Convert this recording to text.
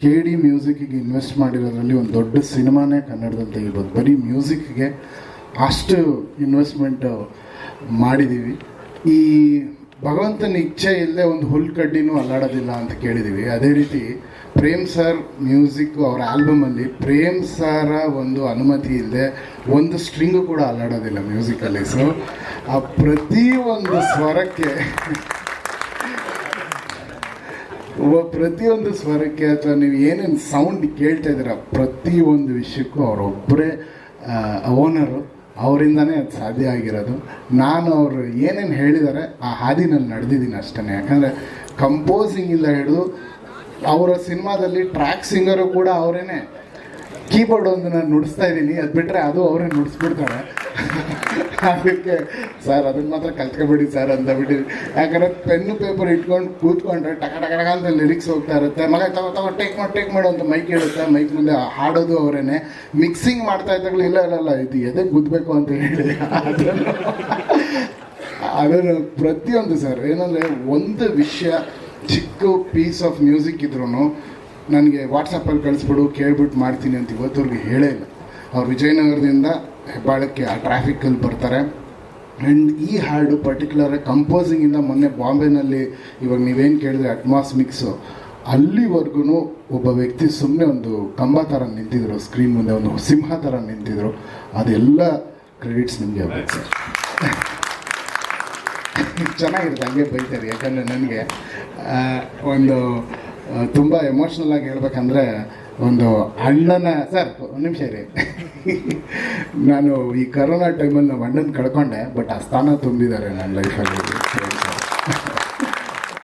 K D ಮ್ಯೂಸಿಕ್ಕಿಗೆ invest ಮಾಡಿರೋದ್ರಲ್ಲಿ ಒಂದು ದೊಡ್ಡ ಸಿನಿಮಾನೇ ಕನ್ನಡದಲ್ಲಿ ತೆಗಿಬೋದು ಬರೀ ಮ್ಯೂಸಿಕ್ಗೆ ಅಷ್ಟು ಇನ್ವೆಸ್ಟ್ಮೆಂಟ್ ಮಾಡಿದ್ದೀವಿ ಈ ಭಗವಂತನ ಇಚ್ಛೆ ಇಲ್ಲದೆ ಒಂದು ಹುಲ್ ಕಡ್ಡಿನೂ ಅಲ್ಲಾಡೋದಿಲ್ಲ ಅಂತ ಕೇಳಿದ್ದೀವಿ ಅದೇ ರೀತಿ ಪ್ರೇಮ್ ಸರ್ ಮ್ಯೂಸಿಕ್ ಅವರ ಆಲ್ಬಮಲ್ಲಿ ಪ್ರೇಮ್ ಸರ ಒಂದು ಅನುಮತಿ ಇಲ್ಲದೆ ಒಂದು ಸ್ಟ್ರಿಂಗು ಕೂಡ ಅಲ್ಲಾಡೋದಿಲ್ಲ ಮ್ಯೂಸಿಕಲ್ಲಿ ಸೊ ಆ ಪ್ರತಿ ಒಂದು ಸ್ವರಕ್ಕೆ ಒ- ಪ್ರತಿಯೊಂದು ಸ್ವರಕ್ಕೆ ಅಥವಾ ನೀವು ಏನೇನು ಸೌಂಡ್ ಕೇಳ್ತಾ ಇದ್ದೀರ, ಪ್ರತಿಯೊಂದು ವಿಷಯಕ್ಕೂ ಅವರೊಬ್ಬರೇ ಓನರು ಅವರಿಂದನೇ ಅದು ಸಾಧ್ಯ ಆಗಿರೋದು. ನಾನು ಅವರು ಏನೇನು ಹೇಳಿದ್ದಾರೆ ಆ ಹಾದಿನಲ್ಲಿ ನಡೆದಿದ್ದೀನಿ ಅಷ್ಟೇ ಯಾಕಂದರೆ ಕಂಪೋಸಿಂಗಿಂದ ಹಿಡಿದು ಅವರ ಸಿನಿಮಾದಲ್ಲಿ ಟ್ರ್ಯಾಕ್ ಸಿಂಗರು ಕೂಡ ಅವರೇನೆ. ಕೀಬೋರ್ಡ್ ಒಂದು ನಾನು ನುಡಿಸ್ತಾ ಇದ್ದೀನಿ ಅದು ಬಿಟ್ಟರೆ ಅದು ಅವರೇ ನುಡಿಸ್ಬಿಡ್ತಾರೆ. ಅದಕ್ಕೆ, ಸರ್, ಅದನ್ನ ಮಾತ್ರ ಕಲ್ತ್ಕೊಬಿಡಿ ಸರ್ ಅಂತ ಬಿಟ್ಟು ಯಾಕಂದ್ರೆ ಪೆನ್ನು, ಪೇಪರ್ ಇಟ್ಕೊಂಡು ಕೂತ್ಕೊಂಡ್ರೆ ಟಕ ಟಕ ಅಂತ ಲಿರಿಕ್ಸ್ ಹೋಗ್ತಾ ಇರುತ್ತೆ. ಮಗ, ತಗೋ ತಗೋ ಟೇಕ್ ಮಾಡಿ ಟೇಕ್ ಮಾಡು ಅಂತ ಮೈಕ್ ಹೇಳುತ್ತೆ, ಮೈಕ್ ಮುಂದೆ ಹಾಡೋದು ಅವರೇನೆ. ಮಿಕ್ಸಿಂಗ್ ಮಾಡ್ತಾ ಇದ್ದಾಗ ಇಲ್ಲ ಇಲ್ಲ ಇದು ಎದೆ ಗುದ್ದಬೇಕು ಅಂತ ಹೇಳಿ. ಅದನ್ನು ಪ್ರತಿಯೊಂದು, ಸರ್, ಏನಂದರೆ ಒಂದು ವಿಷಯ, ಚಿಕ್ಕ ಪೀಸ್ ಆಫ್ ಮ್ಯೂಸಿಕ್ ಇದ್ರೂ ನನಗೆ ವಾಟ್ಸಪ್ಪಲ್ಲಿ ಕಳಿಸ್ಬಿಡು ಕೇಳ್ಬಿಟ್ಟು ಮಾಡ್ತೀನಿ ಅಂತ ಇವತ್ತವ್ರಿಗೆ ಹೇಳೇ ಇಲ್ಲ. ಅವ್ರು ವಿಜಯನಗರದಿಂದ ಹೆಬ್ಬಾಳಕ್ಕೆ ಆ ಟ್ರಾಫಿಕ್ಕಲ್ಲಿ ಬರ್ತಾರೆ. ಆ್ಯಂಡ್ ಈ ಹಾಡು ಪರ್ಟಿಕ್ಯುಲರ್ ಕಂಪೋಸಿಂಗಿಂದ ಮೊನ್ನೆ ಬಾಂಬೆನಲ್ಲಿ ಇವಾಗ ನೀವೇನು ಕೇಳಿದ್ರೆ ಅಟ್ಮಾಸ್ ಮಿಕ್ಸು ಅಲ್ಲಿವರೆಗೂ ಒಬ್ಬ ವ್ಯಕ್ತಿ ಸುಮ್ಮನೆ ಒಂದು ಕಂಬ ಥರ ನಿಂತಿದ್ರು ಸ್ಕ್ರೀನ್ ಮುಂದೆ ಒಂದು ಸಿಂಹ ಥರ ನಿಂತಿದ್ರು. ಅದೆಲ್ಲ ಕ್ರೆಡಿಟ್ಸ್ ನಿಮಗೆ ಆಗ್ಬೇಕು ಚೆನ್ನಾಗಿರುತ್ತೆ, ಹಂಗೆ ಬೈತಾರೆ, ಯಾಕಂದರೆ ನನಗೆ ಒಂದು ತುಂಬ ಎಮೋಷ್ನಲ್ ಆಗಿ ಹೇಳ್ಬೇಕಂದ್ರೆ ಒಂದು ಅಣ್ಣನ, ಸರ್ ನಿಮಿಷ ರೀ ನಾನು ಈ ಕರೋನಾ ಟೈಮಲ್ಲಿ ನಮ್ಮ ಅಣ್ಣನ ಕಳ್ಕೊಂಡೆ ಬಟ್ ಆ ಸ್ಥಾನ ತುಂಬಿದ್ದಾರೆ ನನ್ನ ಲೈಫಲ್ಲಿ